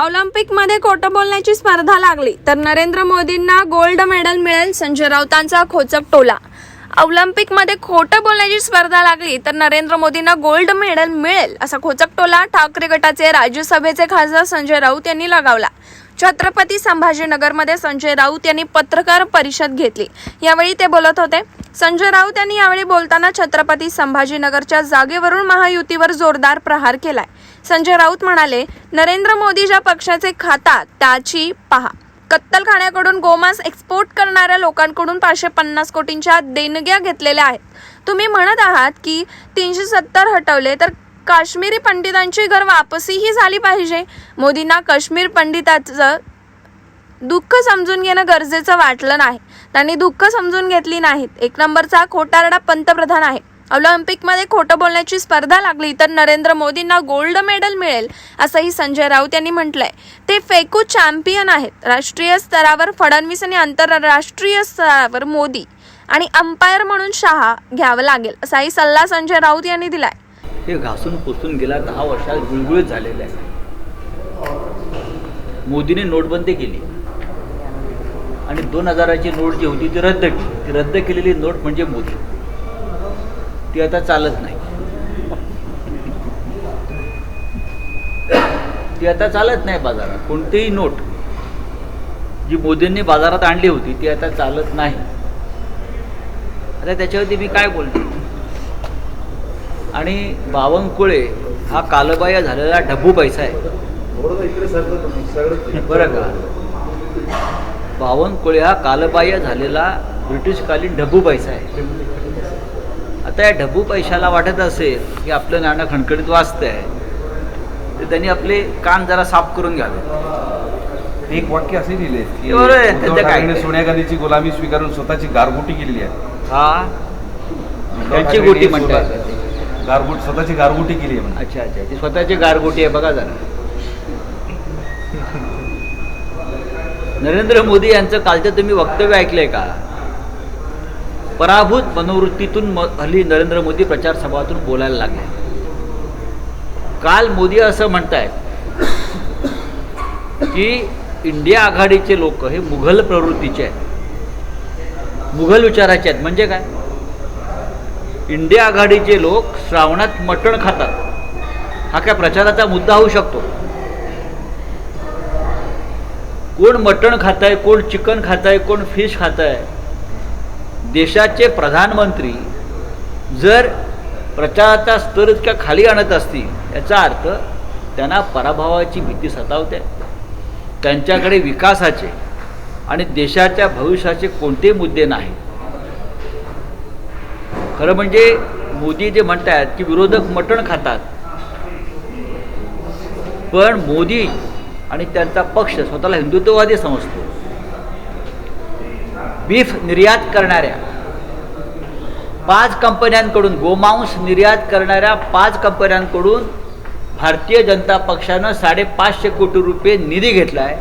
ऑलिम्पिकमध्ये खोटं बोलण्याची स्पर्धा लागली तर नरेंद्र मोदींना गोल्ड मेडल मिळेल संजय राऊतांचा खोचक टोला. ऑलिम्पिकमध्ये खोटं बोलण्याची स्पर्धा लागली तर नरेंद्र मोदींना गोल्ड मेडल मिळेल असा खोचक टोला ठाकरे गटाचे राज्यसभेचे खासदार संजय राऊत यांनी लगावला. छत्रपती संभाजीनगरमध्ये संजय राऊत यांनी पत्रकार परिषद घेतली. यावेळी ते बोलत होते संजय राऊत यांनी यावेळी बोलताना छत्रपती संभाजीनगरच्या जागेवरून महायुतीवर जोरदार प्रहार केलाय. संजय राऊत म्हणाले नरेंद्र मोदी ज्या पक्षाचे खातात त्याची पहा. कत्तलखान्याकडून गोमांस एक्सपोर्ट करणाऱ्या लोकांकडून पाचशे पन्नास कोटींच्या देणग्या घेतलेल्या आहेत. तुम्ही म्हणत आहात की तीनशे सत्तर हटवले तर काश्मीरी पंडितांची घर वापसीही झाली पाहिजे. मोदींना काश्मीर पंडिताचं दुःख समजून घेणं गरजेचं वाटलं नाही. त्यांनी दुःख समजून घेतली नाहीत. एक नंबरचा खोटारडा पंतप्रधान आहे ऑलिम्पिकमध्ये खोटं बोलण्याची स्पर्धा लागली तर नरेंद्र मोदींना गोल्ड मेडल मिळेल असंही संजय राऊत यांनी म्हटलंय. ते फेकू चॅम्पियन आहेत. राष्ट्रीय स्तरावर फडणवीस आणि आंतरराष्ट्रीय स्तरावर मोदी आणि अंपायर म्हणून शहा घ्यावं लागेल असाही सल्ला संजय राऊत यांनी दिलाय. हे घासून पुसून गेला दहा वर्षात गुळगुळीत झालेलं आहे. मोदीने नोटबंदी केली. आणि दोन हजाराची नोट जी होती ती रद्द केली. ती रद्द केलेली नोट म्हणजे मोदी. ती आता चालत नाही. ती आता चालत नाही बाजारात. कोणतीही नोट जी मोदींनी बाजारात आणली होती ती आता चालत नाही. आता त्याच्यावरती मी काय बोलतो आणि बावनकुळे हा कालबाह्य झालेला ढब्बू पैसा आहे. बरं का? बावनकुळे हा कालबाह्य झालेला ब्रिटिशकालीन ढब्बू पैसा आहे. आता या ढब्बू पैशाला वाटत असेल की आपलं नाणं खणखणीत वाचतं आहे तर त्यांनी आपले कान जरा साफ करून घ्यावे एक वाक्य असे दिले की सोनिया गांधीची गुलामी स्वीकारून स्वतःची गारगुटी केलेली आहे. हा? त्यांची गोटी म्हणताय स्वतः- गारगुट स्वतःची गारगुटी केली आहे अच्छा अच्छा. ती स्वतःची गारगोटी आहे बघा जरा. नरेंद्र मोदी यांचं कालचं तुम्ही वक्तव्य ऐकलंय का? पराभूत मनोवृत्तीतून म- हल्ली नरेंद्र मोदी प्रचार सभातून बोलायला लागले. काल मोदी असं म्हणतायत की इंडिया आघाडीचे लोक हे मुघल प्रवृत्तीचे आहेत. मुघल विचाराचे आहेत. म्हणजे काय? इंडिया आघाडीचे लोक श्रावणात मटण खातात. हा काय प्रचाराचा मुद्दा होऊ शकतो? कोण मटण खात आहे कोण चिकन खात आहे कोण फिश खात आहे देशाचे प्रधानमंत्री जर प्रचाराचा स्तर इतक्या खाली आणत असतील याचा अर्थ त्यांना पराभवाची भीती सतावते त्यांच्याकडे विकासाचे आणि देशाच्या भविष्याचे कोणते मुद्दे नाहीत. खरं म्हणजे मोदी जे म्हणतात की विरोधक मटण खातात पण मोदी आणि त्यांचा पक्ष स्वतःला हिंदुत्ववादी समजतो. बीफ निर्यात करणाऱ्या पाच कंपन्यांकडून गोमांस निर्यात करणाऱ्या पाच कंपन्यांकडून भारतीय जनता पक्षानं साडेपाचशे कोटी रुपये निधी घेतला आहे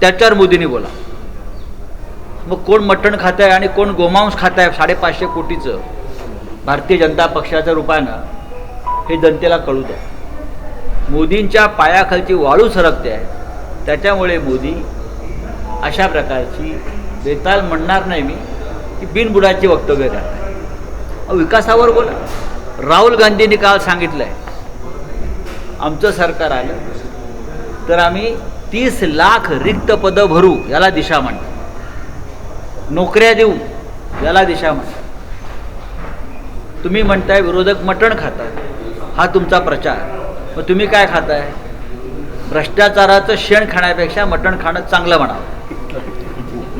त्याच्यावर मोदींनी बोला. मग कोण मटण खात आहे आणि कोण गोमांस खात आहे साडेपाचशे कोटीचं? भारतीय जनता पक्षाच्या रूपानं हे जनतेला कळू द्या. मोदींच्या पायाखालची वाळू सरकते. आहे त्याच्यामुळे मोदी अशा प्रकारची बेताल म्हणणार नाही मी की बिनबुडाची वक्तव्य करतात विकासावर बोला. राहुल गांधींनी काल सांगितलं आहे आमचं सरकार आलं तर आम्ही तीस लाख रिक्त पदं भरू याला दिशा म्हणतो नोकऱ्या देऊ याला दिशा म्हणतो तुम्ही म्हणताय विरोधक मटण खातात हा तुमचा प्रचार. मग तुम्ही काय खाताय? भ्रष्टाचाराचं शेण खाण्यापेक्षा मटण खाणं चांगलं म्हणावं.